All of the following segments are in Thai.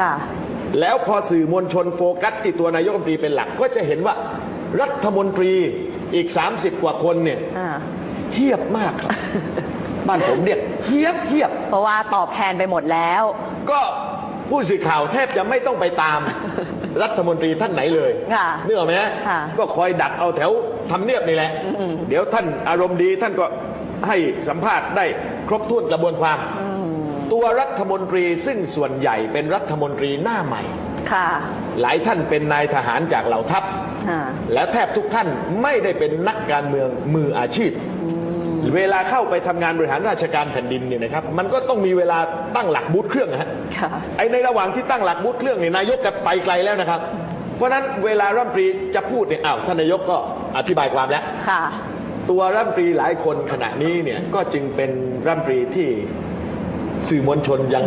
ค่ะ แล้วพอสื่อมวลชนโฟกัสที่ตัวนายกรัฐมนตรีเป็นหลักก็จะเห็นว่ารัฐมนตรีอีก 30 กว่าคนเนี่ยอ่าเฮียบมากครับ บ้านผมเรียกเฮียบเฮียบ เพราะว่าตอบแทนไปหมดแล้ว ก็ผู้สื่อข่าวแทบจะไม่ต้องไปตาม รัฐมนตรีท่านไหนเลยค่ะนึกออกไหมฮะค่ะก็คอยดักเอาแถวทำเนียบนี่แหละเดี๋ยวท่านอารมณ์ดีท่านก็ให้สัมภาษณ์ได้ครบถ้วนกระบวนความ ตัวรัฐมนตรีซึ่งส่วนใหญ่เป็นรัฐมนตรีหน้าใหม่ ค่ะ หลายท่านเป็นนายทหารจากเหล่าทัพอ่าและแทบทุกท่านไม่ได้เป็นนักการเมืองมืออาชีพ เวลาเข้าไปทำงานบริหารราชการแผ่นดินเนี่ยนะครับ มันก็ต้องมีเวลาตั้งหลักบูธเครื่องนะฮะ ค่ะ ไอในระหว่างที่ตั้งหลักบูธเครื่องเนี่ยนายกก็ไปไกลแล้วนะครับ เพราะฉะนั้นเวลารัฐมนตรีจะพูดเนี่ยอ้าวท่านนายกก็อธิบายความแล้ว ค่ะ ตัวรัฐมนตรีหลายคนขณะนี้เนี่ยก็จึงเป็นรัฐมนตรีที่ สื่อมวลชนยัง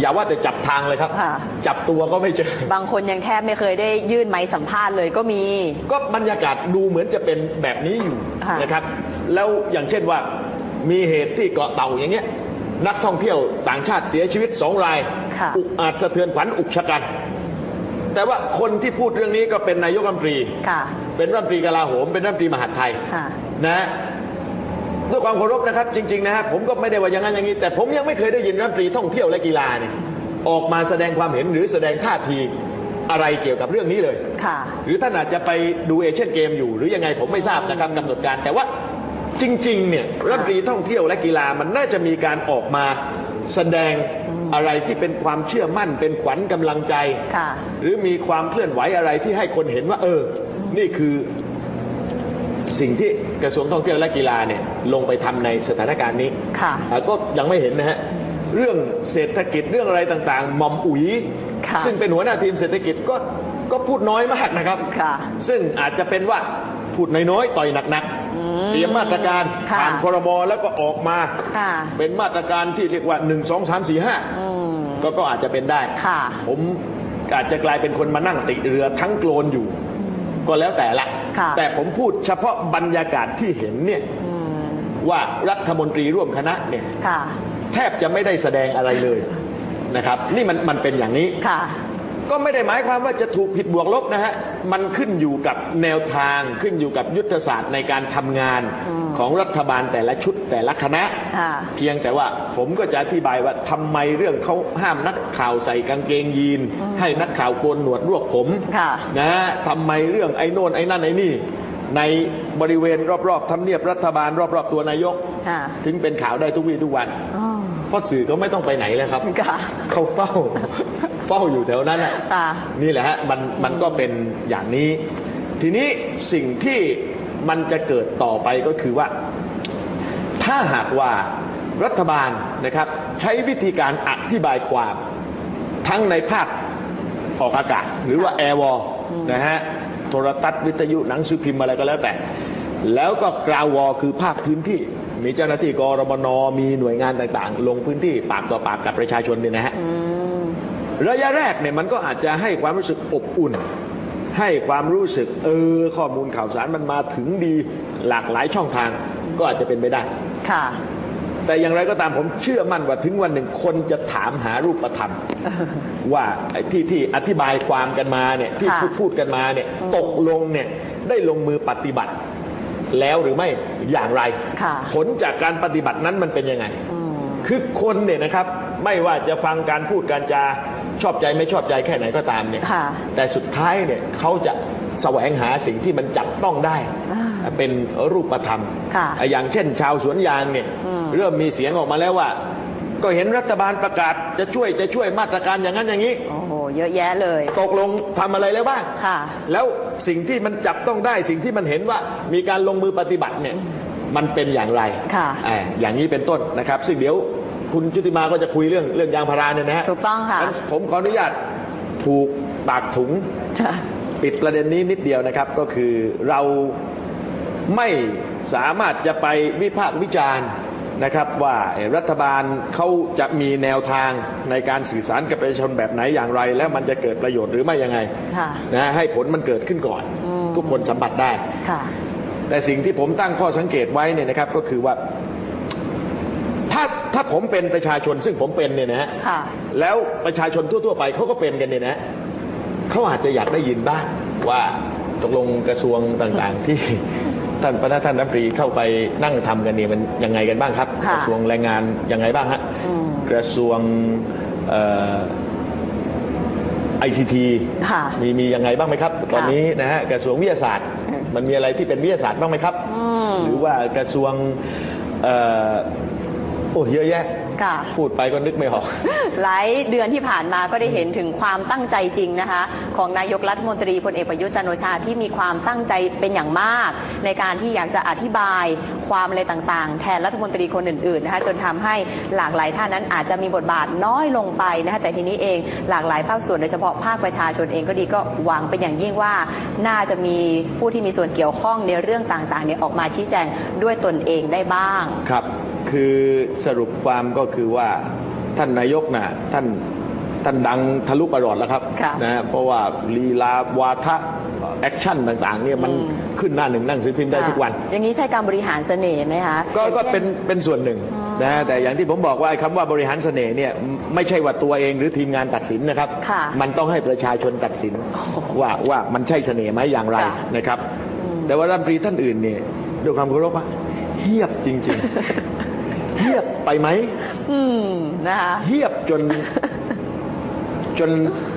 อย่าว่าแต่จับทางเลยครับ ค่ะ จับตัวก็ไม่เจอ บางคนยังแทบไม่เคยได้ยื่นไม้สัมภาษณ์เลยก็มี ก็บรรยากาศดูเหมือนจะเป็นแบบนี้อยู่ค่ะ นะครับ แล้วอย่างเช่นว่ามีเหตุที่เกาะเต่าอย่างเงี้ยนักท่องเที่ยวต่างชาติเสียชีวิตสองราย ค่ะ อุกอาจสะเทือนขวัญอุกชะกัน แต่ว่าคนที่พูดเรื่องนี้ก็เป็นนายกรัฐมนตรี ค่ะ เป็นรัฐมนตรีกลาโหม เป็นรัฐมนตรีมหาดไทยค่ะ นะ ด้วยความเคารพนะครับจริงๆนะครับผมก็ไม่ได้ว่าอย่างนั้นอย่างนี้ แต่ผมยังไม่เคยได้ยินรัฐมนตรีท่องเที่ยวและกีฬาเนี่ยออกมาแสดงความเห็นหรือแสดงท่าทีอะไรเกี่ยวกับเรื่องนี้เลยค่ะหรือท่านอาจจะไปดูเอเชียนเกมอยู่หรือยังไงผมไม่ทราบนะครับกำหนดการแต่ว่าจริงๆเนี่ยรัฐมนตรีท่องเที่ยวและกีฬามันน่าจะมีการออกมาแสดงอะไรที่เป็นความเชื่อมั่นเป็นขวัญกำลังใจค่ะหรือมีความเคลื่อนไหวอะไรที่ให้คนเห็นว่า เออ นี่คือ สิ่งที่กระทรวงท่องเที่ยวและกีฬาเนี่ยลงไปทำในสถานการณ์นี้ค่ะอะก็ยังไม่เห็นนะฮะเรื่องเศรษฐกิจเรื่องอะไรต่างๆหม่อมอุ๋ยค่ะซึ่งเป็นหัวหน้าทีมเศรษฐกิจก็ก็พูดน้อยมากนะครับค่ะซึ่งอาจจะเป็นว่าพูดน้อยๆต่อยหนักๆเตรียมมาตรการค่ะผ่านครมแล้วก็ออกมาค่ะเป็นมาตรการที่เรียกว่า 1 2 3 4 5ก็ก็อาจจะเป็นได้ค่ะผมอาจจะกลายเป็นคนมานั่งติดเรือทั้งโกลนอยู่ ก็แล้วแต่ละ ค่ะแต่ผมพูดเฉพาะบรรยากาศที่เห็นเนี่ยว่ารัฐมนตรีร่วมคณะเนี่ยค่ะแทบจะไม่ได้แสดงอะไรเลยนะครับ นี่มันมันเป็นอย่างนี้ค่ะ ก็ไม่ได้หมายความว่าจะถูกผิดบวกลบนะฮะมันขึ้นอยู่กับแนวทางขึ้นอยู่กับยุทธศาสตร์ในการทำงาน ของรัฐบาลแต่ละชุดแต่ละคณะ ค่ะ เพียงแต่ว่าผมก็จะอธิบายว่าทำไมเรื่องเขาห้ามนักข่าวใส่กางเกงยีน ให้นักข่าวโกนหนวดรวบผมค่ะ นะฮะทำไมเรื่องไอ้โน่นไอ้นั่นไอ้นี่ ในบริเวณรอบๆทำเนียบรัฐบาล รอบๆตัวนายก ค่ะถึงเป็นข่าวได้ทุกวี่ทุกวัน อ๋อ เพราะสื่อก็ไม่ต้องไปไหนแล้วครับ ค่ะ เขาเฝ้า เฝ้าอยู่แถวนั้นน่ะ ค่ะ นี่แหละฮะมันมันก็เป็นอย่างนี้ ทีนี้สิ่งที่ มันจะเกิดต่อไปก็คือว่า ถ้าหากว่ารัฐบาลนะครับใช้วิธีการอธิบายความทั้งในภาคออกอากาศ หรือว่าแอร์วอลนะฮะโทรทัศน์วิทยุหนังสือพิมพ์อะไรก็แล้วแต่ แล้วก็กราววอลคือภาคพื้นที่ มีเจ้าหน้าที่กรมนมีหน่วยงานต่างๆ ลงพื้นที่ปากต่อปากกับประชาชนเนี่ยนะฮะระยะแรกเนี่ยมันก็อาจจะให้ความรู้สึกอบอุ่น ให้ความรู้สึกเออข้อมูลข่าวสารมันมาถึงดีหลากหลายช่องทางก็อาจจะเป็นไปได้ ค่ะ แต่อย่างไรก็ตามผมเชื่อมั่นว่าถึงวันหนึ่งคนจะถามหารูปธรรม ว่าไอ้ที่ที่อธิบายความกันมาเนี่ยที่ค่ะ พูดพูดกันมาเนี่ยตกลงเนี่ยได้ลงมือปฏิบัติ แล้วหรือไม่อย่างไร ค่ะ ผลจากการปฏิบัตินั้นมันเป็นยังไงคือคนเนี่ยนะครับไม่ว่าจะฟังการพูดการจา ชอบใจไม่ชอบใจแค่ไหนก็ตามเนี่ยค่ะแต่สุดท้ายเนี่ยเขาจะแสวงหาสิ่งที่มันจับต้องได้ เป็นรูปธรรม ค่ะอย่างเช่น ชาวสวนยางเนี่ยเริ่มมีเสียงออกมาแล้วว่า ก็เห็นรัฐบาลประกาศจะช่วยจะช่วยมาตรการอย่างนั้นอย่างนี้ โอ้โห เยอะแยะเลย ตกลงทำอะไรแล้วบ้าง ค่ะ แล้วสิ่งที่มันจับต้องได้สิ่งที่มันเห็นว่ามีการลงมือปฏิบัติเนี่ยมันเป็นอย่างไรค่ะ อ่าอย่างนี้เป็นต้นนะครับ ซึ่งเดี๋ยว คุณจุติมาก็จะคุยเรื่องเรื่องยางพาราเนี่ยนะฮะถูกต้องค่ะ งั้นผมขออนุญาตผูกปากถุง ค่ะ ปิดประเด็นนี้นิดเดียวนะครับก็คือเราไม่สามารถจะไปวิพากษ์วิจารณ์นะครับว่าเอ่อรัฐบาลเขาจะมีแนวทางในการสื่อสารกับประชาชนแบบไหนอย่างไร แล้วมันจะเกิดประโยชน์หรือไม่ยังไงค่ะนะให้ผลมันเกิดขึ้นก่อนทุกคนสัมผัสได้ ค่ะ แต่สิ่งที่ผมตั้งข้อสังเกตไว้เนี่ยนะครับก็คือว่า ถถ้าถ้าผมเป็นประชาชนซึ่งผมเป็นเนี่ยนะฮะค่ะ แล้วประชาชนทั่ว ๆ ไปเขาก็เป็นกันเนี่ยนะเขาอาจจะอยากได้ยินบ้างว่าตกลงกระทรวงต่างๆ ที่ท่านประธานท่านรัฐมนตรีเข้าไปนั่งทำกันเนี่ยมันยังไงกันบ้างครับ ค่ะกระทรวงแรงงานยังไงบ้างฮะอืม กระทรวงไอซีทีค่ะมีมียังไงบ้างไหมครับ ตอนนี้นะฮะกระทรวงวิทยาศาสตร์ มันมีอะไรที่เป็นวิทยาศาสตร์บ้างไหมครับ หรือว่ากระทรวงเอ่อโอ้เยอะแยะ ค่ะ พูดไปก็นึกไม่ออก หลายเดือนที่ผ่านมาก็ได้เห็นถึงความตั้งใจจริงนะคะ ของนายกรัฐมนตรีพลเอกประยุทธ์จันทร์โอชาที่มีความตั้งใจเป็นอย่างมาก ในการที่อยากจะอธิบายความอะไรต่างๆ แทนรัฐมนตรีคนอื่นๆนะคะจนทำให้หลากหลายท่านนั้นอาจจะมีบทบาทน้อยลงไปนะคะแต่ทีนี้เองหลากหลายภาคส่วนโดยเฉพาะภาคประชาชนเองก็ดีก็หวังเป็นอย่างยิ่งว่า น่าจะมีผู้ที่มีส่วนเกี่ยวข้องในเรื่องต่างๆเนี่ยออกมาชี้แจงด้วยตนเองได้บ้าง ครับ คือสรุปความก็คือว่าท่านนายกนะ่ะท่านท่านดังทะลุประหลอดแล้วครับค่ะนะฮะเพราะว่าลีลาวาทะแอคชั่นต่างๆเนี่ยมันขึ้นหน้าหนึ่งนั่งสือพิมพ์ได้ทุกวัน อย่างนี้ใช่การบริหารเสน่ห์ไหมคะก็อย่างก็ช่เป็นเป็นส่วนหนึ่งนะฮะแต่อย่างที่ผมบอกว่าไอ้คำว่าบริหารเสน่ห์เนี่ยไม่ใช่ว่าตัวเองหรือทีมงานตัดสินนะครับค่ะมันต้องให้ประชาชนตัดสินว่าว่ามันใช่เสน่ห์ไหมอย่างไรค่ะนะครับ แต่ว่ารัฐมนตรีท่านอื่นเนี่ยด้วยความเคารพว่าเฮียบจริง ๆ เฮียบไปไหมอืมนะคะเฮียบจน จน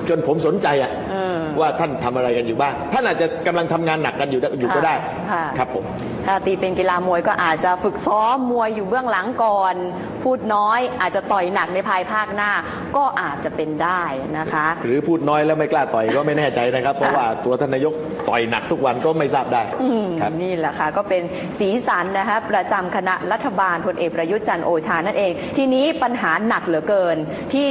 จนผมสนใจอะเออว่าท่านทำอะไรกันอยู่บ้าง ท่านอาจจะกำลังทำงานหนักกันอยู่อยู่ก็ได้ค่ะครับผม ถ้าตีเป็นกีฬามวยก็อาจจะฝึกซ้อมมวยอยู่เบื้องหลังก่อน พูดน้อยอาจจะต่อยหนักในภายภาคหน้าก็อาจจะเป็นได้นะคะ หรือพูดน้อยแล้วไม่กล้าต่อยก็ไม่แน่ใจนะครับ เพราะว่าตัวท่านนายกต่อยหนักทุกวันก็ไม่ทราบได้อืมครับนี่แหละค่ะก็เป็นสีสันนะคะประจำคณะรัฐบาลพลเอกประยุทธ์จันทร์โอชานั่นเอง ทีนี้ปัญหาหนักเหลือเกินที่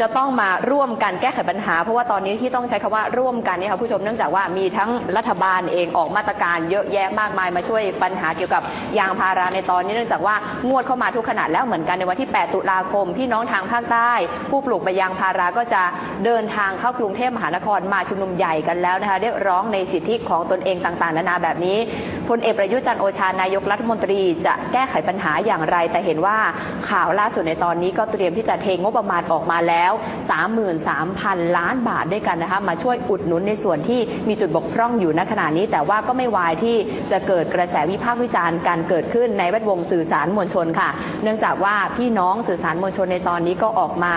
จะต้องมาร่วมกันแก้ไขปัญหา เพราะว่าตอนนี้ที่ต้องใช้คำว่าร่วมกันเนี่ยค่ะผู้ชมเนื่องจากว่ามีทั้งรัฐบาลเองออกมาตรการเยอะแยะมากมายมาช่วยปัญหาเกี่ยวกับยางพาราในตอนนี้เนื่องจากว่างวดเข้ามาทุกขนาดแล้วเหมือนกันในวันที่ 8 ตุลาคมพี่น้องทางภาคใต้ ผู้ปลูกใบยางพาราก็จะเดินทางเข้ากรุงเทพมหานครมาชุมนุมใหญ่กันแล้วนะคะเรียกร้องในสิทธิของตนเองต่างๆ นานาแบบนี้พลเอกประยุทธ์จันโอชานายกรัฐมนตรีจะแก้ไขปัญหาอย่างไร แต่เห็นว่าข่าวล่าสุดในตอนนี้ก็เตรียมที่จะเทงบประมาณออกมาแล้วแล้ว 33,000 ล้านบาทด้วยกันนะคะ มาช่วยอุดหนุนในส่วนที่มีจุดบกพร่องอยู่ณขณะนี้ แต่ว่าก็ไม่วายที่จะเกิดกระแสวิพากษ์วิจารณ์การเกิดขึ้นในแวดวงสื่อสารมวลชนค่ะ เนื่องจากว่าพี่น้องสื่อสารมวลชนในตอนนี้ก็ออกมา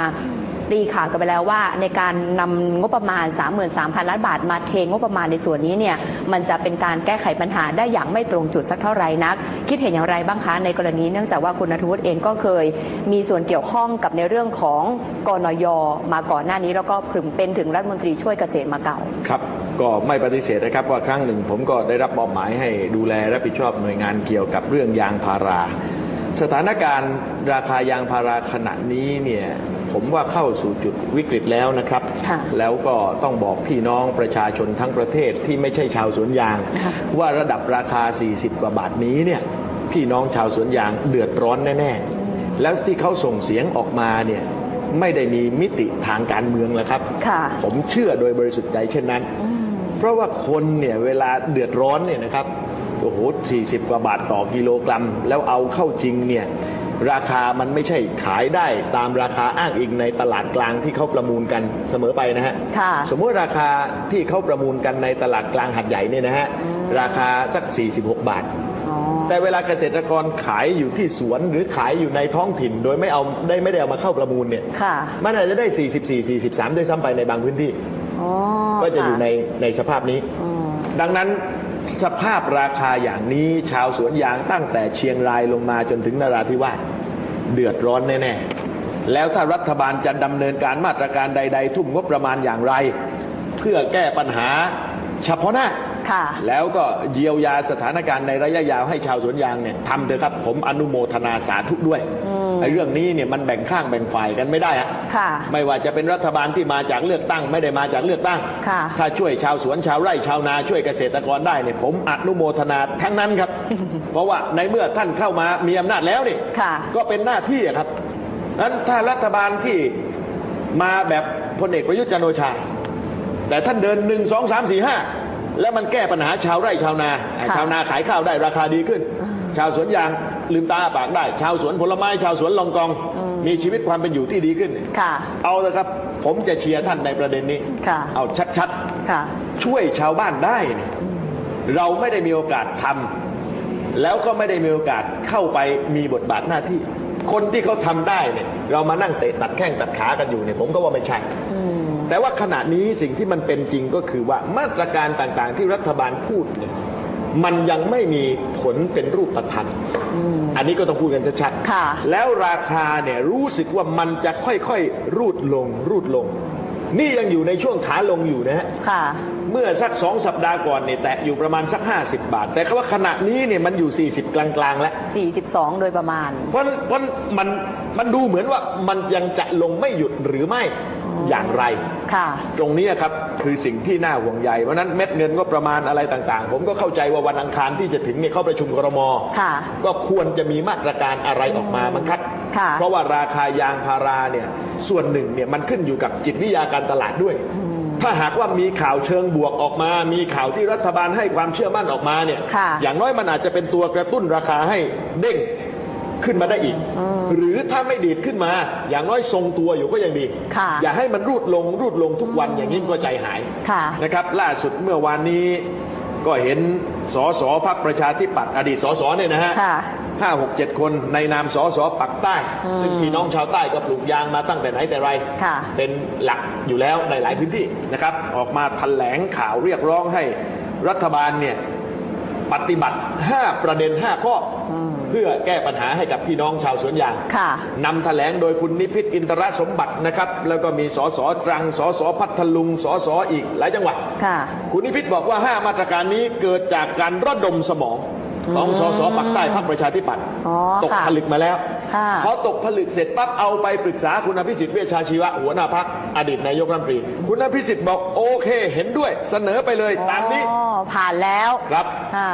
ตีข่าวกันไปแล้วว่า ในการนำงบประมาณ 33,000 ล้านบาทมาเทงบประมาณในส่วนนี้เนี่ยมันจะเป็นการแก้ไขปัญหาได้อย่างไม่ตรงจุดสักเท่าไหร่นัก คิดเห็นอย่างไรบ้างคะในกรณีเนื่องจากว่าคุณนทวุฒิเองก็เคย มีส่วนเกี่ยวข้องกับในเรื่องของกนยมาก่อนหน้านี้แล้วก็ถึงเป็นถึงรัฐมนตรีช่วยเกษตรมาเก่าครับก็ไม่ปฏิเสธนะครับว่าครั้งหนึ่งผมก็ได้รับมอบหมายให้ดูแลรับผิดชอบหน่วยงานเกี่ยวกับเรื่องยางพารา สถานการณ์ราคายางพาราขณะนี้เนี่ยผมว่าเข้าสู่จุดวิกฤตแล้วนะครับค่ะแล้วก็ต้องบอกพี่น้องประชาชนทั้งประเทศที่ไม่ใช่ชาวสวนยางค่ะว่าระดับราคา 40 กว่าบาทนี้เนี่ยพี่น้องชาวสวนยางเดือดร้อนแน่ๆ แล้วที่เขาส่งเสียงออกมาเนี่ยไม่ได้มีมิติทางการเมืองแล้วครับค่ะผมเชื่อโดยบริสุทธิ์ใจเช่นนั้น เพราะว่าคนเนี่ยเวลาเดือดร้อนเนี่ยนะครับโอ้โห40 กว่าบาทต่อกิโลกรัม แล้วเอาเข้าจริงเนี่ยราคามันไม่ใช่ขายได้ตามราคาอ้างอิงในตลาดกลางที่เขาประมูลกันเสมอไปนะฮะค่ะสมมติราคาที่เขาประมูลกันในตลาดกลางหัดใหญ่เนี่ยนะฮะราคาสัก 46 บาทอ๋อแต่เวลาเกษตรกรขายอยู่ที่สวนหรือขายอยู่ในท้องถิ่น โดยไม่เอาได้ไม่ได้เอามาเข้าประมูลเนี่ยค่ะมันอาจจะได้ 44 43 ด้วยซ้ำไปในบางพื้นที่อ๋อก็จะอยู่ค่ในในสภาพนี้อืมดังนั้น สภาพราคาอย่างนี้ชาวสวนยางตั้งแต่เชียงรายลงมาจนถึงนราธิวาสเดือดร้อนแน่ๆ แล้วถ้ารัฐบาลจะดำเนินการมาตรการใด ๆ ทุ่มงบประมาณอย่างไร เพื่อแก้ปัญหาเฉพาะหน้าค่ะแล้วก็เยียวยาสถานการณ์ในระยะยาวให้ชาวสวนยางเนี่ยทำเถอะครับ ผมอนุโมทนาสาธุด้วย ไอ้เรื่องนี้เนี่ยมันแบ่งข้างแบ่งฝ่ายกันไม่ได้อะค่ะ ไม่ว่าจะเป็นรัฐบาลที่มาจากเลือกตั้ง ไม่ได้มาจากเลือกตั้ง ค่ะ ถ้าช่วยชาวสวนชาวไร่ชาวนาช่วยเกษตรกรได้เนี่ยผมอนุโมทนาทั้งนั้นครับ เพราะว่าในเมื่อท่านเข้ามามีอำนาจแล้วนี่ค่ะ ก็เป็นหน้าที่อะครับนั้นถ้ารัฐบาลที่มาแบบพลเอกประยุทธ์จันทร์โอชา แต่ท่านเดินหนึ่งสองสามสี่ห้าแล้วมันแก้ปัญหาชาวไร่ชาวนาค่ะชาวนาขายข้าวได้ราคาดีขึ้น ชาวสวนยาง ลืมตาอ้าปากได้ ชาวสวนผลไม้ชาวสวนลองกอง มีชีวิตความเป็นอยู่ที่ดีขึ้น ค่ะ เอาละครับ ผมจะเชียร์ท่านในประเด็นนี้ ค่ะ เอาชัดค่ะๆช่วยชาวบ้านได้เนี่ยเราไม่ได้มีโอกาสทำแล้วก็ไม่ได้มีโอกาสเข้าไปมีบทบาทหน้าที่ คนที่เขาทำได้เนี่ยเรามานั่งเตะตัดแข้งตัดขากันอยู่เนี่ยผมก็ว่าไม่ใช่แต่ว่าขณะนี้สิ่งที่มันเป็นจริงก็คือว่ามาตรการต่างๆ ที่รัฐบาลพูดเนี่ย มันยังไม่มีผลเป็นรูปธรรมอันนี้ก็ต้องพูดกันชัดๆค่ะแล้วราคาเนี่ยรู้สึกว่ามันจะค่อยๆ รูดลง รูดลง นี่ยังอยู่ในช่วงขาลงอยู่นะฮะค่ะเมื่อสักสองสัปดาห์ก่อนเนี่ยแตะอยู่ประมาณสัก 50 บาท แต่คำว่าขณะนี้เนี่ยมันอยู่ 40 กลางๆ แล้ว 42 โดยประมาณ เพราะเพราะมันมันดูเหมือนว่ามันยังจะลงไม่หยุดหรือไม่อย่างไร ค่ะตรงนี้ครับคือสิ่งที่น่าห่วงใยเพราะฉะนั้นเม็ดเงินก็ประมาณอะไรต่างๆ ผมก็เข้าใจว่าวันอังคารที่จะถึงเนี่ยเข้าประชุมกรมค่ะ ก็ควรจะมีมาตรการอะไรออกมามั้งครับค่ะเพราะว่าราคายางพาราเนี่ยส่วนหนึ่งเนี่ยมันขึ้นอยู่กับจิตวิทยาการตลาดด้วยถ้าหากว่ามีข่าวเชิงบวกออกมา มีข่าวที่รัฐบาลให้ความเชื่อมั่นออกมาเนี่ยค่ะอย่างน้อยมันอาจจะเป็นตัวกระตุ้นราคาให้เด้ง ขึ้นมาได้อีก หรือถ้าไม่ดีดขึ้นมา อย่างน้อยทรงตัวอยู่ก็ยังดีค่ะอย่าให้มันรูดลงรูดลงทุกวันอย่างนี้ก็ใจหายค่ะนะครับ ล่าสุดเมื่อวานนี้ก็เห็นสสพักประชาธิปัตย์อดีตสสเนี่ยนะฮะค่ะห้าหกเจ็ดคนในนามสสปักใต้ ซึ่งพี่น้องชาวใต้ก็ปลูกยางมาตั้งแต่ไหนแต่ไรค่ะเป็นหลักอยู่แล้วในหลายพื้นที่นะครับ ออกมาแถลงข่าวเรียกร้องให้รัฐบาลเนี่ย ปฏิบัติ 5 ประเด็น 5 ข้ออเพื่อแก้ปัญหาให้กับพี่น้องชาวสวนยางค่ะนำแถลงโดยคุณนิพิษอินทรสมบัตินะครับ แล้วก็มีสสตรังสสพัทลุงสสอีกหลายจังหวัดค่ะคุณนิพิษบอกว่า 5 มาตรการนี้เกิดจากการระดมสมองของสสปักใต้พรรคประชาธิปัตย์อ๋อตกค่ะผลึกมาแล้ว ค่ะพอตกผลึกเสร็จปั๊บเอาไปปรึกษาคุณอภิสิทธิ์เวชชาชีวะหัวหน้าพักอดีตนายกรัฐมนตรี คุณอภิสิทธิ์บอกโอเค เห็นด้วยเสนอไปเลยตามนี้อ๋อผ่านแล้วครับค่ะ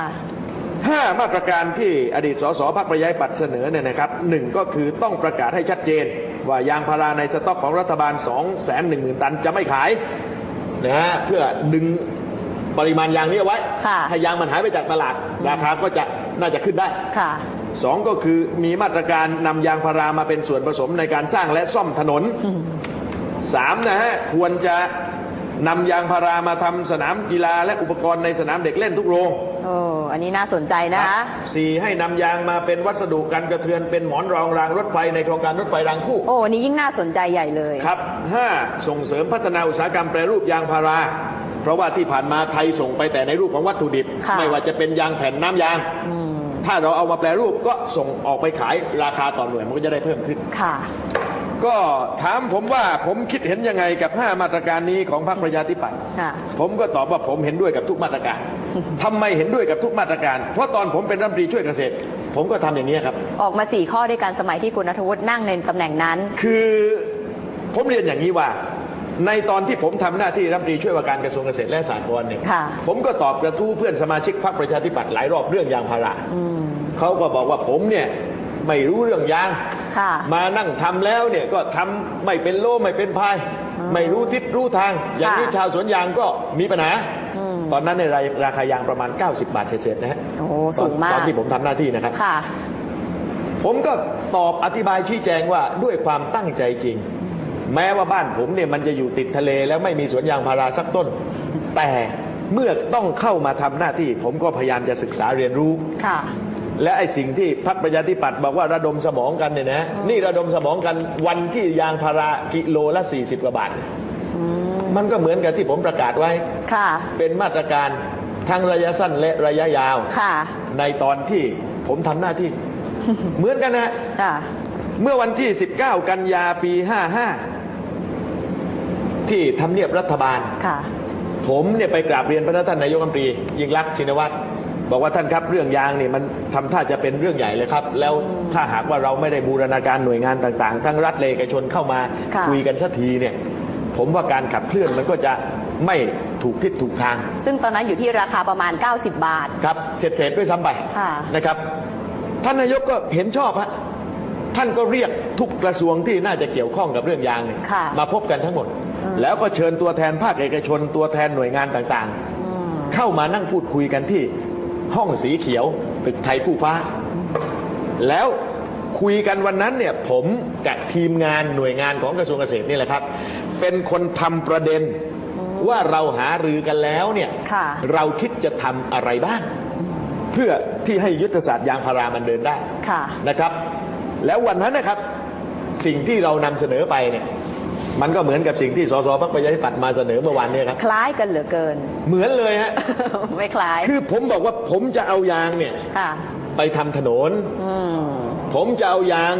ห้ามาตรการที่อดีตสสพักประชาธิปัตย์เสนอเนี่ยนะครับหนึ่งก็คือต้องประกาศให้ชัดเจน ว่ายางพาราในสต็อกของรัฐบาล 2 1 0 0 0 0 ตันจะไม่ขายนะฮะเพื่อดึงปริมาณยางนี้เอาไว้ค่ะถ้ายางมันหายไปจากตลาด ราคาก็จะน่าจะขึ้นได้ค่ะ สองก็คือมีมาตรการนำยางพารามาเป็นส่วนผสมในการสร้างและซ่อมถนนสามนะฮะควรจะนำยางพารามาทำสนามกีฬาและอุปกรณ์ในสนามเด็กเล่นทุกโรงโอ้อันนี้น่าสนใจนะคะสี่ให้นำยางมาเป็นวัสดุกันกระเทือนเป็นหมอนรองรางรถไฟในโครงการรถไฟรางคู่ โอ้อันนี้ยิ่งน่าสนใจใหญ่เลยครับห้าส่งเสริมพัฒนาอุตสาหกรรมแปรรูปยางพารา เพราะว่าที่ผ่านมาไทยส่งไปแต่ในรูปของวัตถุดิบค่ะไม่ว่าจะเป็นยางแผ่นน้ำยาง ถ้าเราเอามาแปรรูปก็ส่งออกไปขายราคาต่อหน่วยมันก็จะได้เพิ่มขึ้น ค่ะ ก็ถามผมว่าผมคิดเห็นยังไงกับ 5 มาตรการนี้ของพรรคประชาธิปัตย์ค่ะ ผมก็ตอบว่าผมเห็นด้วยกับทุกมาตรการทำไมเห็นด้วยกับทุกมาตรการ เพราะตอนผมเป็นรัฐมนตรีช่วยเกษตร ผมก็ทำอย่างนี้ครับ ออกมาสี่ข้อด้วยกันสมัยที่คุณนัทวุฒินั่งในตำแหน่งนั้น คือผมเรียนอย่างนี้ว่า ในตอนที่ผมทำหน้าที่รัฐมนตรีช่วยว่าการกระทรวงเกษตรและสหกรณ์เนี่ยค่ะผมก็ตอบกระทู้เพื่อนสมาชิกพรรคประชาธิปัตย์หลายรอบเรื่องยางพาราเขาก็บอกว่าผมเนี่ยไม่รู้เรื่องยางค่ะมานั่งทำแล้วเนี่ยก็ทำไม่เป็นโลไม่เป็นพาย ไม่รู้ทิศรู้ทาง อย่างนี้ค่ะชาวสวนยางก็มีปัญหาตอนนั้นในยราคายางประมาณ 90 บาทเศษๆนะฮะโอ้ตอนสูงมากตอนที่ผมทำหน้าที่นะครับค่ะผมก็ตอบอธิบายชี้แจงว่าด้วยความตั้งใจจริง แม้ว่าบ้านผมเนี่ยมันจะอยู่ติดทะเลแล้วไม่มีสวนยางพาราสักต้น แต่เมื่อต้องเข้ามาทำหน้าที่ ผมก็พยายามจะศึกษาเรียนรู้ค่ะ และไอ้สิ่งที่พรรคประชาธิปัตย์บอกว่าระดมสมองกันเนี่ยนะนี่ระดมสมองกันวันที่ยางพารากิโลละ 40กว่าบาทมันก็เหมือนกับที่ผมประกาศไว้ค่ะ เป็นเป็นมาตรการทั้งระยะสั้นและระยะยาวค่ะ ในตอนที่ผมทำหน้าที่ เหมือนกันนะค่ะเมื่อวันที่ 19 กันยาปี 55 ที่ทำเนียบรัฐบาล ค่ะ ผมเนี่ยไปกราบเรียนพระท่านนายกรัฐมนตรียิ่งรักษณ์ชินวัตรบอกว่าท่านครับเรื่องยางเนี่ยมันทำท่าจะเป็นเรื่องใหญ่เลยครับ แล้วถ้าหากว่าเราไม่ได้บูรณาการหน่วยงานต่างๆ ทั้งรัฐเลยเอกชนเข้ามาค่ะคุยกันสักทีเนี่ย ผมว่าการขับเคลื่อนมันก็จะไม่ถูกทิศถูกทาง ซึ่งตอนนั้นอยู่ที่ราคาประมาณ 90 บาท ครับเสร็จเสร็จด้วยซ้ำไปค่ะ นะครับ ท่านนายกก็เห็นชอบฮะท่านก็เรียกทุกกระทรวงที่น่าจะเกี่ยวข้องกับเรื่องยางเนี่ยค่ะ มาพบกันทั้งหมด แล้วก็เชิญตัวแทนภาคเอกชน ตัวแทนหน่วยงานต่างๆ เข้ามานั่งพูดคุยกันที่ห้องสีเขียวตึกไทยคู่ฟ้า แล้วคุยกันวันนั้นเนี่ยผมกับทีมงานหน่วยงานของกระทรวงเกษตรนี่แหละครับ เป็นคนทำประเด็นว่าเราหารือกันแล้วเนี่ยค่ะเราคิดจะทำอะไรบ้าง เพื่อที่ให้ยุทธศาสตร์ยางพารามันเดินได้ค่ะนะครับ แล้ววันนั้นนะครับสิ่งที่เรานำเสนอไปเนี่ย มันก็เหมือนกับสิ่งที่สสพรรคประชาธิปัตย์มาเสนอเมื่อวานเนี่ยครับ คล้ายกันเหลือเกิน เหมือนเลยฮะ ไม่คล้าย คือผมบอกว่าผมจะเอายางเนี่ยค่ะไปทำถนนอืมผมจะเอายาง